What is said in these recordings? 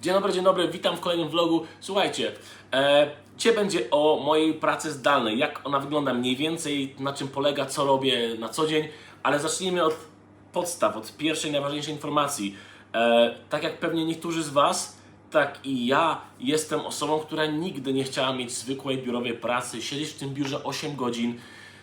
Dzień dobry, dzień dobry, witam w kolejnym vlogu. Słuchajcie, e, dzisiaj będzie o mojej pracy zdalnej, jak ona wygląda mniej więcej, na czym polega, co robię na co dzień, ale zacznijmy od podstaw, od pierwszej, najważniejszej informacji. E, tak jak pewnie niektórzy z Was, tak i ja jestem osobą, która nigdy nie chciała mieć zwykłej biurowej pracy, siedzieć w tym biurze 8 godzin,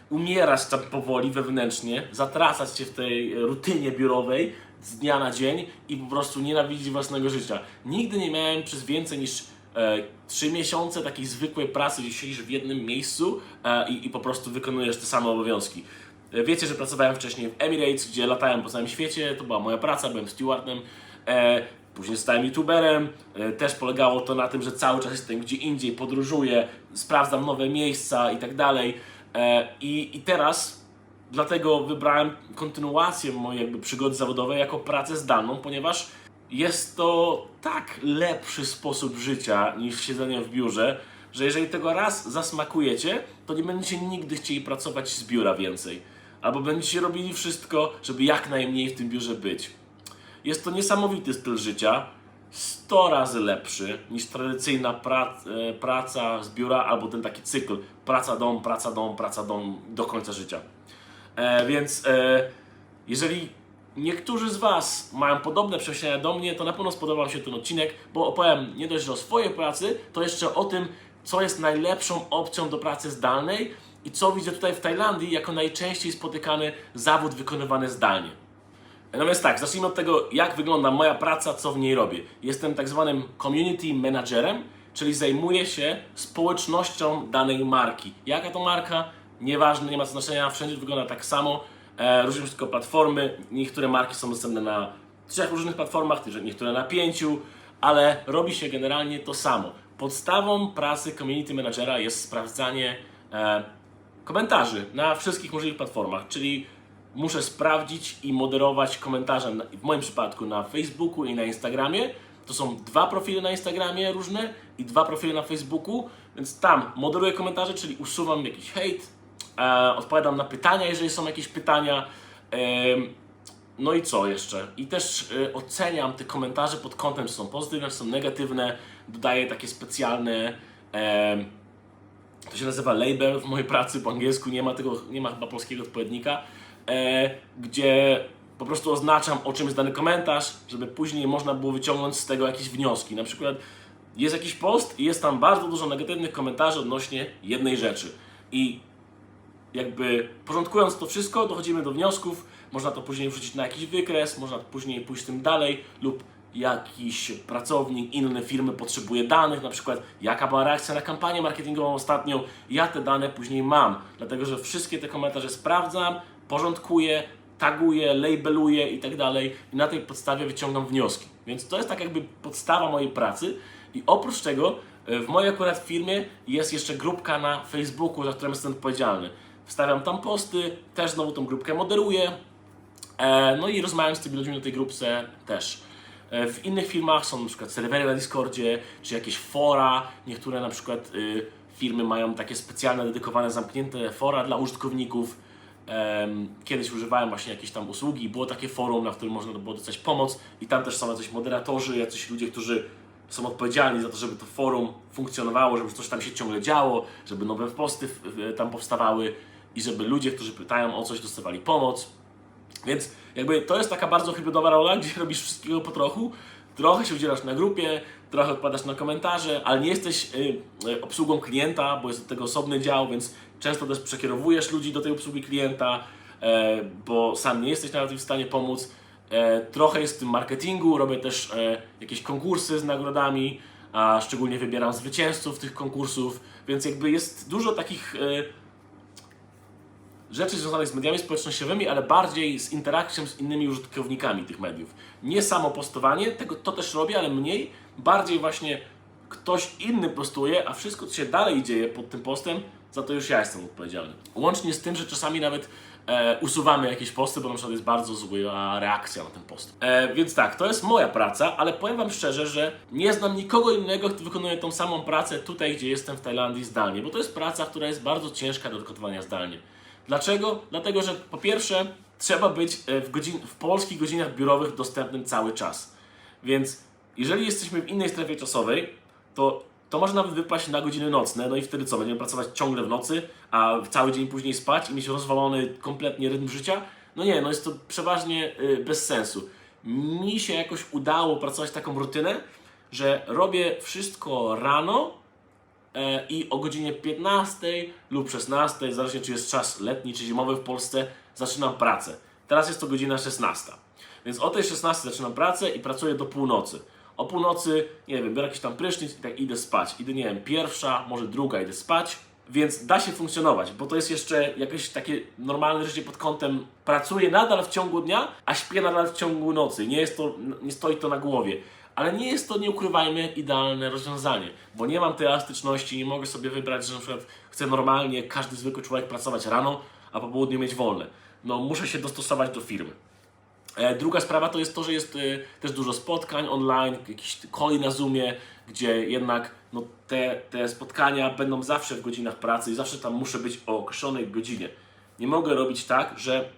umierać tam powoli wewnętrznie, zatracać się w tej rutynie biurowej z dnia na dzień i po prostu nienawidzić własnego życia. Nigdy nie miałem przez więcej niż e, 3 miesiące takiej zwykłej pracy, gdzie siedzisz w jednym miejscu e, i, i po prostu wykonujesz te same obowiązki. E, Wiecie, że pracowałem wcześniej w Emirates, gdzie latałem po całym świecie, to była moja praca, byłem stewardem. Później zostałem youtuberem. Też polegało to na tym, że cały czas jestem gdzie indziej, podróżuję, sprawdzam nowe miejsca i tak dalej. I teraz dlatego wybrałem kontynuację mojej jakby przygody zawodowej jako pracę zdalną, ponieważ jest to tak lepszy sposób życia niż siedzenie w biurze, że jeżeli tego raz zasmakujecie, to nie będziecie nigdy chcieli pracować z biura więcej. Albo będziecie robili wszystko, żeby jak najmniej w tym biurze być. Jest to niesamowity styl życia, 100 razy lepszy niż tradycyjna e, praca z biura albo ten taki cykl praca, dom, praca, dom, praca, dom do końca życia. E, więc e, jeżeli niektórzy z Was mają podobne przemyślenia do mnie, to na pewno spodoba Wam się ten odcinek, bo opowiem nie dość, że o swojej pracy, to jeszcze o tym, co jest najlepszą opcją do pracy zdalnej i co widzę tutaj w Tajlandii jako najczęściej spotykany zawód wykonywany zdalnie. No więc tak, zacznijmy od tego, jak wygląda moja praca, co w niej robię. Jestem tak zwanym community managerem, czyli zajmuję się społecznością danej marki. Jaka to marka? Nieważne, nie ma znaczenia, wszędzie wygląda tak samo. E, różnią się tylko platformy. Niektóre marki są dostępne na trzech różnych platformach, niektóre na pięciu, ale robi się generalnie to samo. Podstawą pracy community managera jest sprawdzanie e, komentarzy na wszystkich możliwych platformach, czyli muszę sprawdzić i moderować komentarze, w moim przypadku na Facebooku i na Instagramie. To są dwa profile na Instagramie różne i dwa profile na Facebooku, więc tam moderuję komentarze, czyli usuwam jakiś hejt, e, odpowiadam na pytania, jeżeli są jakieś pytania. em, no i co jeszcze? I też e, oceniam te komentarze pod kątem, czy są pozytywne, czy są negatywne. Dodaję takie specjalne to się nazywa label w mojej pracy po angielsku, nie ma tego, nie ma chyba polskiego odpowiednika, e, gdzie po prostu oznaczam o czym jest dany komentarz, żeby później można było wyciągnąć z tego jakieś wnioski. Na przykład jest jakiś post i jest tam bardzo dużo negatywnych komentarzy odnośnie jednej rzeczy. I jakby porządkując to wszystko, dochodzimy do wniosków, można to później wrzucić na jakiś wykres, można później pójść tym dalej lub jakiś pracownik innej firmy potrzebuje danych, na przykład jaka była reakcja na kampanię marketingową ostatnią, ja te dane później mam, dlatego że wszystkie te komentarze sprawdzam, porządkuję, taguję, labeluję i tak dalej i na tej podstawie wyciągam wnioski. Więc to jest tak jakby podstawa mojej pracy i oprócz tego e, w mojej akurat firmie jest jeszcze grupka na Facebooku, za którą jestem odpowiedzialny. Wstawiam tam posty, też znowu tą grupkę moderuję, E, No i rozmawiam z tymi ludźmi na tej grupce też. E, W innych firmach są na przykład serwery na Discordzie, czy jakieś fora. Niektóre na przykład y, firmy mają takie specjalne, dedykowane, zamknięte fora dla użytkowników. Kiedyś używałem właśnie jakiejś tam usługi, było takie forum, na którym można było dostać pomoc i tam też są jacyś moderatorzy, jacyś ludzie, którzy są odpowiedzialni za to, żeby to forum funkcjonowało, żeby coś tam się ciągle działo, żeby nowe posty tam powstawały i żeby ludzie, którzy pytają o coś, dostawali pomoc. Więc jakby to jest taka bardzo hybrydowa rola, gdzie robisz wszystkiego po trochu. Trochę się udzielasz na grupie, trochę odpowiadasz na komentarze, ale nie jesteś y, y, obsługą klienta, bo jest do tego osobny dział, więc często też przekierowujesz ludzi do tej obsługi klienta, e, bo sam nie jesteś nawet w stanie pomóc. E, trochę jest w tym marketingu, robię też e, jakieś konkursy z nagrodami, a szczególnie wybieram zwycięzców tych konkursów, więc jakby jest dużo takich rzeczy związanych z mediami społecznościowymi, ale bardziej z interakcją z innymi użytkownikami tych mediów. Nie samo postowanie, tego to też robię, ale mniej, bardziej właśnie ktoś inny postuje, a wszystko co się dalej dzieje pod tym postem, za to już ja jestem odpowiedzialny. Łącznie z tym, że czasami nawet e, usuwamy jakieś posty, bo na przykład jest bardzo zła reakcja na ten post. E, więc tak, to jest moja praca, ale powiem Wam szczerze, że nie znam nikogo innego, kto wykonuje tą samą pracę tutaj, gdzie jestem w Tajlandii zdalnie, bo to jest praca, która jest bardzo ciężka do wykonywania zdalnie. Dlaczego? Dlatego, że po pierwsze trzeba być e, w, godzin, w polskich godzinach biurowych dostępnym cały czas. Więc jeżeli jesteśmy w innej strefie czasowej, to to może nawet wypaść na godziny nocne, no i wtedy co, będziemy pracować ciągle w nocy, a cały dzień później spać i mieć rozwalony kompletnie rytm życia? No nie, no jest to przeważnie y, bez sensu. Mi się jakoś udało pracować taką rutynę, że robię wszystko rano i o godzinie 15 lub 16, zależnie czy jest czas letni czy zimowy w Polsce, zaczynam pracę. Teraz jest to godzina 16. Więc o tej 16 zaczynam pracę i pracuję do północy. O północy, nie wiem, biorę jakiś tam prysznic i tak idę spać. Idę, nie wiem, pierwsza, może druga, idę spać. Więc da się funkcjonować, bo to jest jeszcze jakieś takie normalne życie pod kątem pracuję nadal w ciągu dnia, a śpię nadal w ciągu nocy. Nie jest to, nie stoi to na głowie. Ale nie jest to, nie ukrywajmy, idealne rozwiązanie, bo nie mam tej elastyczności, nie mogę sobie wybrać, że na przykład chcę normalnie, każdy zwykły człowiek pracować rano, a po południu mieć wolne. No muszę się dostosować do firmy. E, Druga sprawa to jest to, że jest e, też dużo spotkań online, jakiś kolej na Zoomie, gdzie jednak no, te, te spotkania będą zawsze w godzinach pracy i zawsze tam muszę być o określonej godzinie. Nie mogę robić tak, że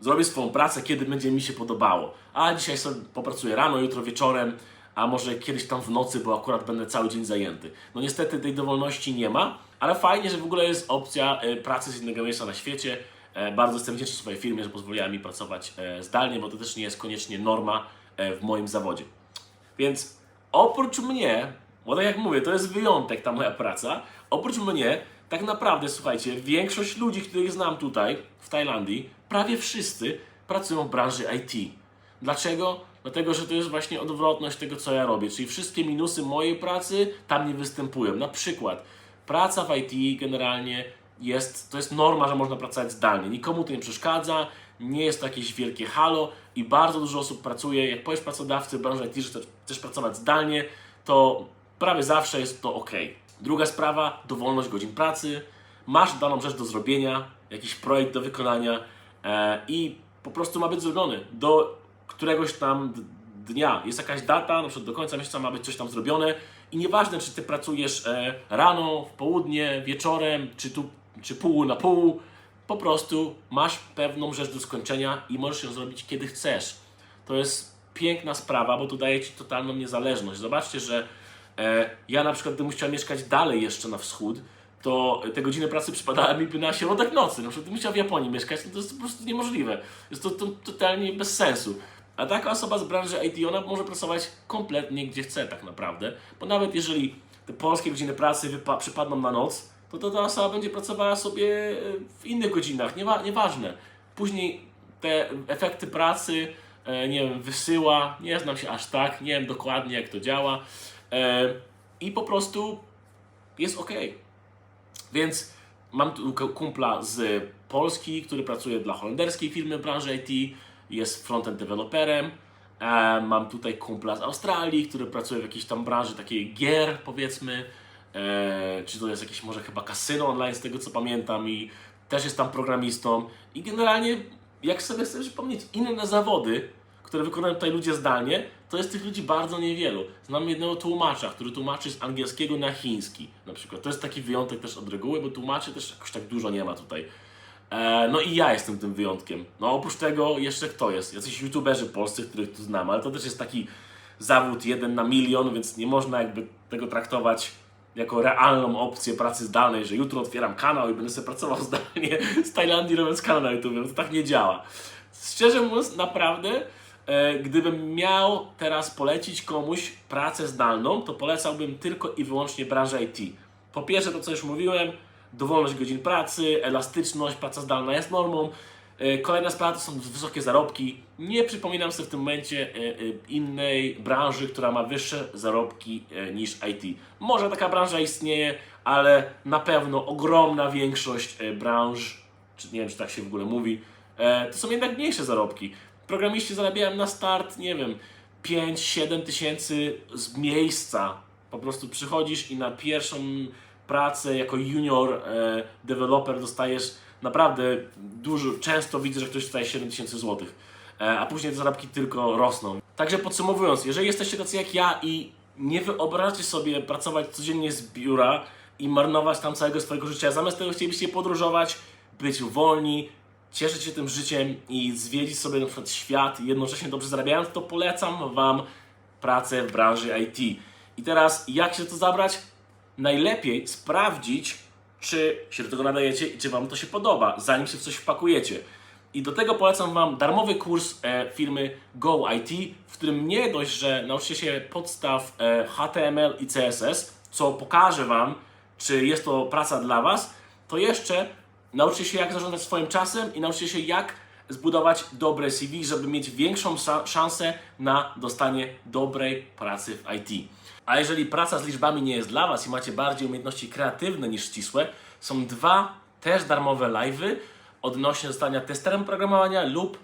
zrobię swoją pracę, kiedy będzie mi się podobało. A dzisiaj sobie popracuję rano, jutro wieczorem, a może kiedyś tam w nocy, bo akurat będę cały dzień zajęty. No niestety tej dowolności nie ma, ale fajnie, że w ogóle jest opcja e, pracy z innego miejsca na świecie. E, Bardzo jestem wdzięczny swojej firmie, że pozwoliła mi pracować e, zdalnie, bo to też nie jest koniecznie norma w moim zawodzie. Więc oprócz mnie, bo tak jak mówię, to jest wyjątek ta moja praca, oprócz mnie, tak naprawdę, słuchajcie, większość ludzi, których znam tutaj, w Tajlandii, prawie wszyscy pracują w branży IT. Dlaczego? Dlatego, że to jest właśnie odwrotność tego, co ja robię. Czyli wszystkie minusy mojej pracy tam nie występują. Na przykład, praca w IT generalnie jest, to jest norma, że można pracować zdalnie. Nikomu to nie przeszkadza, nie jest to jakieś wielkie halo i bardzo dużo osób pracuje. Jak powiesz pracodawcy w branży IT, że chcesz- pracować zdalnie, to prawie zawsze jest to ok. Druga sprawa, dowolność godzin pracy. Masz daną rzecz do zrobienia, jakiś projekt do wykonania i po prostu ma być zrobiony do któregoś tam dnia. Jest jakaś data, na przykład do końca miesiąca ma być coś tam zrobione i nieważne, czy ty pracujesz e, rano, w południe, wieczorem, czy, tu, czy pół na pół, po prostu masz pewną rzecz do skończenia i możesz ją zrobić kiedy chcesz. To jest piękna sprawa, bo to daje ci totalną niezależność. Zobaczcie, że e, ja na przykład gdybym chciał mieszkać dalej jeszcze na wschód, to te godziny pracy przypadały mi na środek nocy. Na przykład gdybym chciał w Japonii mieszkać, no to jest po prostu niemożliwe. Jest to, to totalnie bez sensu. A taka osoba z branży IT, ona może pracować kompletnie gdzie chce tak naprawdę, bo nawet jeżeli te polskie godziny pracy przypadną na noc, to, to ta osoba będzie pracowała sobie e, w innych godzinach, niewa- nieważne. Później te efekty pracy, e, nie wiem, wysyła, nie znam się aż tak, nie wiem dokładnie jak to działa e, i po prostu jest ok. Więc mam tu ku- kumpla z Polski, który pracuje dla holenderskiej firmy w branży IT, jest frontend deweloperem. E, mam tutaj kumpla z Australii, który pracuje w jakiejś tam branży takiej gier, powiedzmy. E, czy to jest jakieś może chyba kasyno online, z tego co pamiętam, i też jest tam programistą. I generalnie, jak sobie chcesz przypomnieć inne zawody, które wykonują tutaj ludzie zdalnie, to jest tych ludzi bardzo niewielu. Znam jednego tłumacza, który tłumaczy z angielskiego na chiński na przykład. To jest taki wyjątek też od reguły, bo tłumaczy też jakoś tak dużo nie ma tutaj. E, no i ja jestem tym wyjątkiem. No oprócz tego jeszcze kto jest? Jacyś youtuberzy polscy, których tu znam, ale to też jest taki zawód jeden na milion, więc nie można jakby tego traktować jako realną opcję pracy zdalnej, że jutro otwieram kanał i będę sobie pracował zdalnie z Tajlandii robiąc kanał na YouTube. To tak nie działa. Szczerze mówiąc, naprawdę, gdybym miał teraz polecić komuś pracę zdalną, to polecałbym tylko i wyłącznie branżę IT. Po pierwsze, to co już mówiłem, dowolność godzin pracy, elastyczność, praca zdalna jest normą. E, Kolejna sprawa to są wysokie zarobki. Nie przypominam sobie w tym momencie e, e, innej branży, która ma wyższe zarobki e, niż IT. Może taka branża istnieje, ale na pewno ogromna większość e, branż, czy nie wiem czy tak się w ogóle mówi, e, to są jednak mniejsze zarobki. Programiści zarabiają na start, nie wiem, 5-7 tysięcy z miejsca. Po prostu przychodzisz i na pierwszą pracę jako junior e, developer dostajesz naprawdę dużo, często widzę, że ktoś dostaje 7 tysięcy złotych, e, a później te zarobki tylko rosną. Także podsumowując, jeżeli jesteście tacy jak ja i nie wyobrażacie sobie pracować codziennie z biura i marnować tam całego swojego życia, zamiast tego chcielibyście podróżować, być wolni, cieszyć się tym życiem i zwiedzić sobie na przykład świat jednocześnie dobrze zarabiając, to polecam Wam pracę w branży IT. I teraz jak się to zabrać? Najlepiej sprawdzić, czy się do tego nadajecie i czy Wam to się podoba, zanim się w coś wpakujecie. I do tego polecam Wam darmowy kurs e, firmy Go IT, w którym nie dość, że nauczycie się podstaw e, HTML i CSS, co pokaże Wam, czy jest to praca dla Was, to jeszcze nauczycie się, jak zarządzać swoim czasem i nauczycie się, jak zbudować dobre CV, żeby mieć większą szansę na dostanie dobrej pracy w IT. A jeżeli praca z liczbami nie jest dla Was i macie bardziej umiejętności kreatywne niż ścisłe, są dwa też darmowe live'y odnośnie zostania testerem programowania lub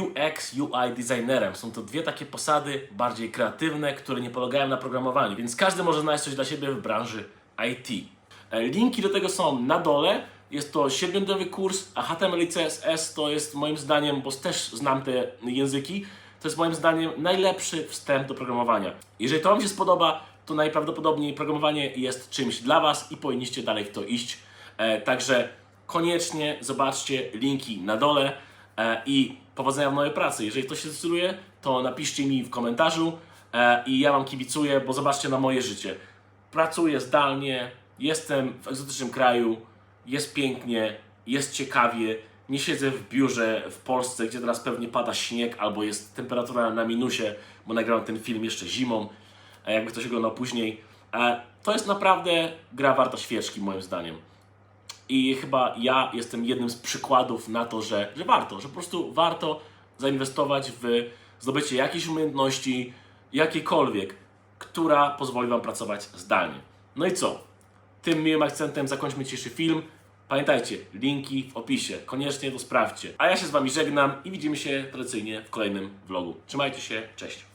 UX, UI designerem. Są to dwie takie posady bardziej kreatywne, które nie polegają na programowaniu, więc każdy może znaleźć coś dla siebie w branży IT. E, Linki do tego są na dole. Jest to 7 kurs, a HTML i CSS to jest moim zdaniem, bo też znam te języki, to jest moim zdaniem najlepszy wstęp do programowania. Jeżeli to Wam się spodoba, to najprawdopodobniej programowanie jest czymś dla Was i powinniście dalej w to iść. E, także koniecznie zobaczcie linki na dole e, i powodzenia w nowej pracy. Jeżeli ktoś się zdecyduje, to napiszcie mi w komentarzu e, i ja Wam kibicuję, bo zobaczcie na moje życie. Pracuję zdalnie, jestem w egzotycznym kraju, jest pięknie, jest ciekawie. Nie siedzę w biurze w Polsce, gdzie teraz pewnie pada śnieg albo jest temperatura na minusie, bo nagrałem ten film jeszcze zimą, a jakby ktoś oglądał później. E, To jest naprawdę gra warta świeczki, moim zdaniem. I chyba ja jestem jednym z przykładów na to, że, że warto, że po prostu warto zainwestować w zdobycie jakiejś umiejętności, jakiejkolwiek, która pozwoli Wam pracować zdalnie. No i co? Tym miłym akcentem zakończmy dzisiejszy film. Pamiętajcie, linki w opisie. Koniecznie to sprawdźcie. A ja się z Wami żegnam i widzimy się tradycyjnie w kolejnym vlogu. Trzymajcie się, cześć.